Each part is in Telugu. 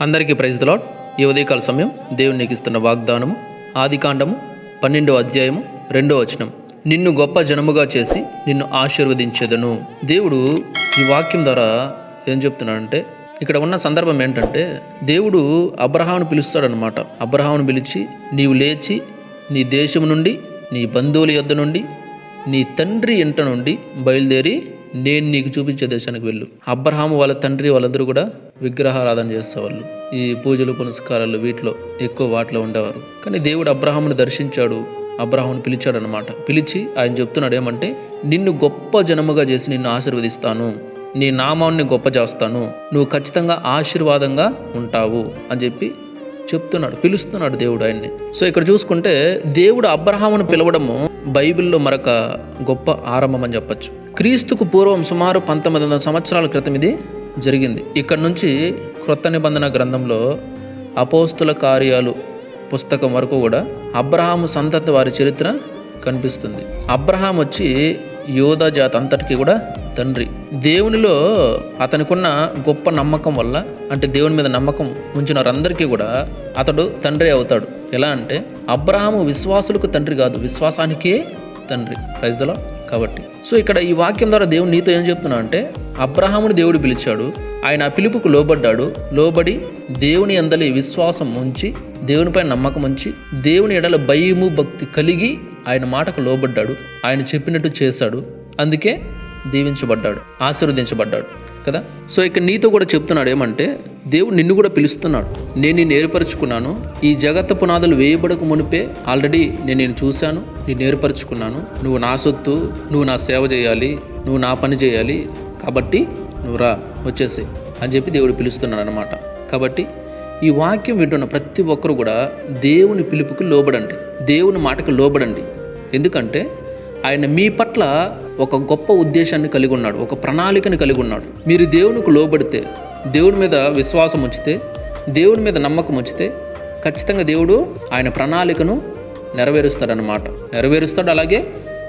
అందరికీ ప్రైజ్ దలాడ్ ఈ ఉదయకాల సమయం దేవుడు ఇస్తున్న వాగ్దానము ఆదికాండము పన్నెండో అధ్యాయము రెండో వచనం. నిన్ను గొప్ప జనముగా చేసి నిన్ను ఆశీర్వదించేదను. దేవుడు ఈ వాక్యం ద్వారా ఏం చెప్తున్నాడంటే ఇక్కడ ఉన్న సందర్భం ఏంటంటే దేవుడు అబ్రహాను పిలుస్తాడనమాట అబ్రహామును పిలిచి నీవు లేచి నీ దేశం నుండి నీ బంధువుల యొద్ద నుండి నీ తండ్రి ఇంట నుండి బయలుదేరి నేను నీకు చూపించే దేశానికి వెళ్ళు. అబ్రహాము వాళ్ళ తండ్రి వాళ్ళందరూ కూడా విగ్రహారాధన చేసేవాళ్ళు. ఈ పూజలు పునస్కారాలు వీటిలో ఎక్కువ వాటిలో ఉండేవారు. కానీ దేవుడు అబ్రహామును దర్శించాడు. అబ్రహామును పిలిచాడు అనమాట పిలిచి ఆయన చెప్తున్నాడు ఏమంటే నిన్ను గొప్ప జనముగా చేసి నిన్ను ఆశీర్వదిస్తాను. నీ నామాన్ని గొప్ప చేస్తాను. నువ్వు ఖచ్చితంగా ఆశీర్వాదంగా ఉంటావు అని చెప్పి చెప్తున్నాడు పిలుస్తున్నాడు దేవుడు ఆయన్ని. సో ఇక్కడ చూసుకుంటే దేవుడు అబ్రహామును పిలవడము బైబిల్లో మరొక గొప్ప ఆరంభం అని చెప్పచ్చు. క్రీస్తుకు పూర్వం సుమారు పంతొమ్మిది వందల సంవత్సరాల క్రితం ఇది జరిగింది. ఇక్కడ నుంచి క్రొత్త నిబంధన గ్రంథంలో అపోస్తుల కార్యాలు పుస్తకం వరకు కూడా అబ్రహాము సంతతి వారి చరిత్ర కనిపిస్తుంది. అబ్రహాం వచ్చి యోధా జాతి అంతటికి కూడా తండ్రి. దేవునిలో అతనికున్న గొప్ప నమ్మకం వల్ల అంటే దేవుని మీద నమ్మకం ఉంచిన వారందరికీ కూడా అతడు తండ్రి అవుతాడు. ఎలా అంటే అబ్రహాము విశ్వాసులకు తండ్రి కాదు విశ్వాసానికే తండ్రి. ప్రైజ్దలో కాబట్టి. సో ఇక్కడ ఈ వాక్యం ద్వారా దేవుడు నీతో ఏం చెప్తున్నా అంటే అబ్రహాముని దేవుడు పిలిచాడు ఆయన ఆ పిలుపుకు లోబడ్డాడు లోబడి దేవుని అందలి విశ్వాసం ఉంచి దేవునిపై నమ్మకం ఉంచి దేవుని ఎడల భయము భక్తి కలిగి ఆయన మాటకు లోబడ్డాడు ఆయన చెప్పినట్టు చేశాడు అందుకే దీవించబడ్డాడు ఆశీర్వదించబడ్డాడు కదా? సో ఇక్కడ నీతో కూడా చెప్తున్నాడు ఏమంటే దేవుడు నిన్ను కూడా పిలుస్తున్నాడు. నేను నిన్ను ఏర్పరచుకున్నాను. ఈ జగత్ పునాదులు వేయబడక మునిపే ఆల్రెడీ నేను నేను చూశాను. నేను ఏర్పరచుకున్నాను. నువ్వు నా సొత్తు నువ్వు నా సేవ చేయాలి నువ్వు నా పని చేయాలి. కాబట్టి నువ్వు రా వచ్చేసి అని చెప్పి దేవుడు పిలుస్తున్నాడు అనమాట కాబట్టి ఈ వాక్యం వింటున్న ప్రతి ఒక్కరు కూడా దేవుని పిలుపుకి లోబడండి. దేవుని మాటకు లోబడండి. ఎందుకంటే ఆయన మీ పట్ల ఒక గొప్ప ఉద్దేశాన్ని కలిగి ఉన్నాడు. ఒక ప్రణాళికను కలిగి ఉన్నాడు. మీరు దేవునికి లోబడితే దేవుడి మీద విశ్వాసం ఉంచితే దేవుడి మీద నమ్మకం ఉంచితే ఖచ్చితంగా దేవుడు ఆయన ప్రణాళికను నెరవేరుస్తాడనమాట నెరవేరుస్తాడు అలాగే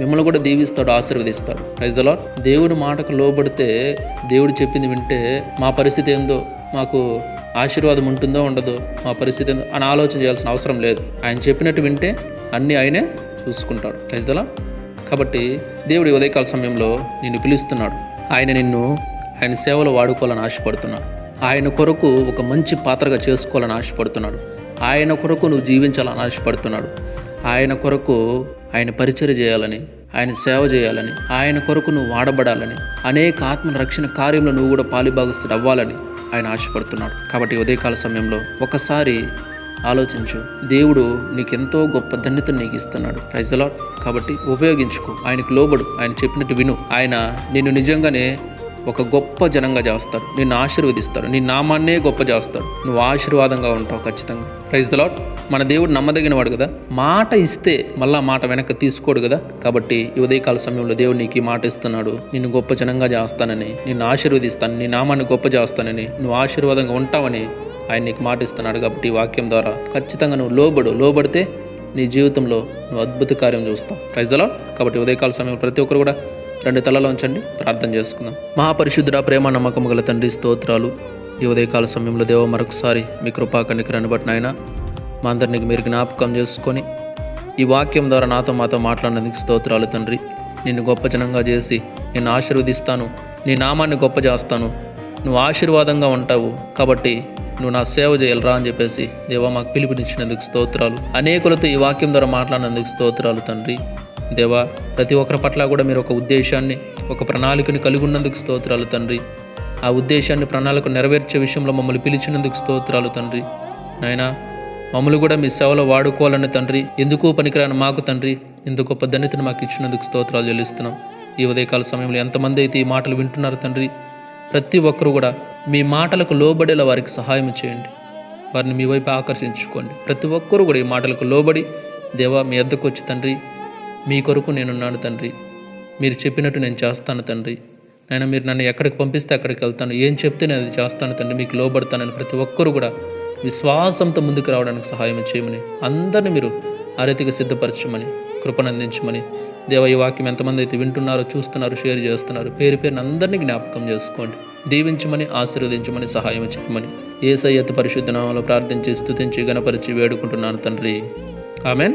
మిమ్మల్ని కూడా దీవిస్తాడు ఆశీర్వదిస్తాడు. ప్రజలో దేవుడి మాటకు లోబడితే దేవుడు చెప్పింది వింటే మా పరిస్థితి ఏందో మాకు ఆశీర్వాదం ఉంటుందో ఉండదో మా పరిస్థితి ఏందో అని ఆలోచన చేయాల్సిన అవసరం లేదు. ఆయన చెప్పినట్టు వింటే అన్నీ ఆయనే చూసుకుంటాడు. ప్రైజ్దలా కాబట్టి దేవుడు ఉదయకాల సమయంలో నిన్ను పిలుస్తున్నాడు. ఆయన నిన్ను ఆయన సేవలు వాడుకోవాలని ఆశపడుతున్నాడు. ఆయన కొరకు ఒక మంచి పాత్రగా చేసుకోవాలని ఆశపడుతున్నాడు. ఆయన కొరకు నువ్వు జీవించాలని ఆశపడుతున్నాడు. ఆయన కొరకు ఆయన పరిచయం చేయాలని ఆయన సేవ చేయాలని ఆయన కొరకు నువ్వు వాడబడాలని అనేక ఆత్మ రక్షణ కార్యంలో నువ్వు కూడా పాలిభాగస్తుడు అవ్వాలని ఆయన ఆశపడుతున్నాడు. కాబట్టి ఉదయకాల సమయంలో ఒకసారి ఆలోచించు. దేవుడు నీకెంతో గొప్ప ధన్యతను నీకు ఇస్తున్నాడు. ప్రైజలాట్ కాబట్టి ఉపయోగించుకో. ఆయనకు లోబడు. ఆయన చెప్పినట్టు విను. ఆయన నిన్ను నిజంగానే ఒక గొప్ప జనంగా చేస్తాడు నిన్ను ఆశీర్వదిస్తాడు నీ నామాన్నే గొప్ప చేస్తాడు నువ్వు ఆశీర్వాదంగా ఉంటావు ఖచ్చితంగా. ప్రైజ్ ద లాట్ మన దేవుడు నమ్మదగిన వాడు కదా. మాట ఇస్తే మళ్ళా మాట వెనక్కి తీసుకోడు కదా. కాబట్టి ఈ ఉదయకాల సమయంలో దేవుడు నీకు ఈ మాట ఇస్తున్నాడు. నిన్ను గొప్ప జనంగా చేస్తానని నిన్ను ఆశీర్వదిస్తాను నీ నామాన్ని గొప్ప చేస్తానని నువ్వు ఆశీర్వాదంగా ఉంటావని ఆయన నీకు మాట ఇస్తున్నాడు కాబట్టి ఈ వాక్యం ద్వారా ఖచ్చితంగా నువ్వు లోబడు. లోబడితే నీ జీవితంలో నువ్వు అద్భుత కార్యం చూస్తావు. లాట్ కాబట్టి ఉదయకాల సమయంలో ప్రతి ఒక్కరు కూడా రెండు తలలో ఉంచండి. ప్రార్థన చేసుకుందాం. మహాపరిశుద్ధుడ ప్రేమ నమ్మకం గల తండ్రి స్తోత్రాలు. ఈ ఉదయకాల సమయంలో దేవ మరొకసారి మీ కృపా కనికరాన్ని బట్టి నాయన మా అందరినీ మీరు జ్ఞాపకం చేసుకొని ఈ వాక్యం ద్వారా నాతో మాతో మాట్లాడినందుకు స్తోత్రాలు తండ్రి. నిన్ను గొప్ప జనంగా చేసి నేను ఆశీర్వదిస్తాను. నీ నామాన్ని గొప్ప చేస్తాను. నువ్వు ఆశీర్వాదంగా ఉంటావు కాబట్టి నువ్వు నా సేవ చేయాలరా అని చెప్పేసి దేవా మాకు పిలుపునిచ్చినందుకు స్తోత్రాలు. అనేకులతో ఈ వాక్యం ద్వారా మాట్లాడినందుకు స్తోత్రాలు తండ్రి. దేవా ప్రతి ఒక్కరి పట్ల కూడా మీరు ఒక ఉద్దేశాన్ని ఒక ప్రణాళికని కలిగి ఉన్నందుకు స్తోత్రాలు తండ్రి. ఆ ఉద్దేశాన్ని ప్రణాళిక నెరవేర్చే విషయంలో మమ్మల్ని పిలిచినందుకు స్తోత్రాలు తండ్రి. నాయనా మమ్మల్ని కూడా మీ సేవలో వాడుకోవాలని తండ్రి ఎందుకు పనికిరాని మాకు తండ్రి ఇంత గొప్ప ధన్యతను మాకు ఇచ్చినందుకు స్తోత్రాలు చెల్లిస్తున్నాం. ఈ ఉదయకాల సమయంలో ఎంతమంది అయితే ఈ మాటలు వింటున్నారు తండ్రి ప్రతి ఒక్కరు కూడా మీ మాటలకు లోబడేలా వారికి సహాయం చేయండి. వారిని మీ వైపు ఆకర్షించుకోండి. ప్రతి ఒక్కరూ కూడా ఈ మాటలకు లోబడి దేవా మీ ఎద్దకు వచ్చి తండ్రి మీ కొరకు నేనున్నాను తండ్రి. మీరు చెప్పినట్టు నేను చేస్తాను తండ్రి. నేను మీరు నన్ను ఎక్కడికి పంపిస్తే అక్కడికి వెళ్తాను. ఏం చెప్తే నేను అది చేస్తాను తండ్రి. మీకు లోబడతానని ప్రతి ఒక్కరు కూడా విశ్వాసంతో ముందుకు రావడానికి సహాయం చేయమని. అందరిని మీరు ఆ రీతిగా సిద్ధపరచమని కృపనందించమని. దేవ ఈ వాక్యం ఎంతమంది అయితే వింటున్నారో చూస్తున్నారో షేర్ చేస్తున్నారు పేరు పేరుని అందరినీ జ్ఞాపకం చేసుకోండి. దీవించమని ఆశీర్వదించమని సహాయం చేయమని ఏసయ్యత పరిశుద్ధ నామంలో ప్రార్థించి స్థుతించి గణపరిచి వేడుకుంటున్నాను తండ్రి. ఆమెన్.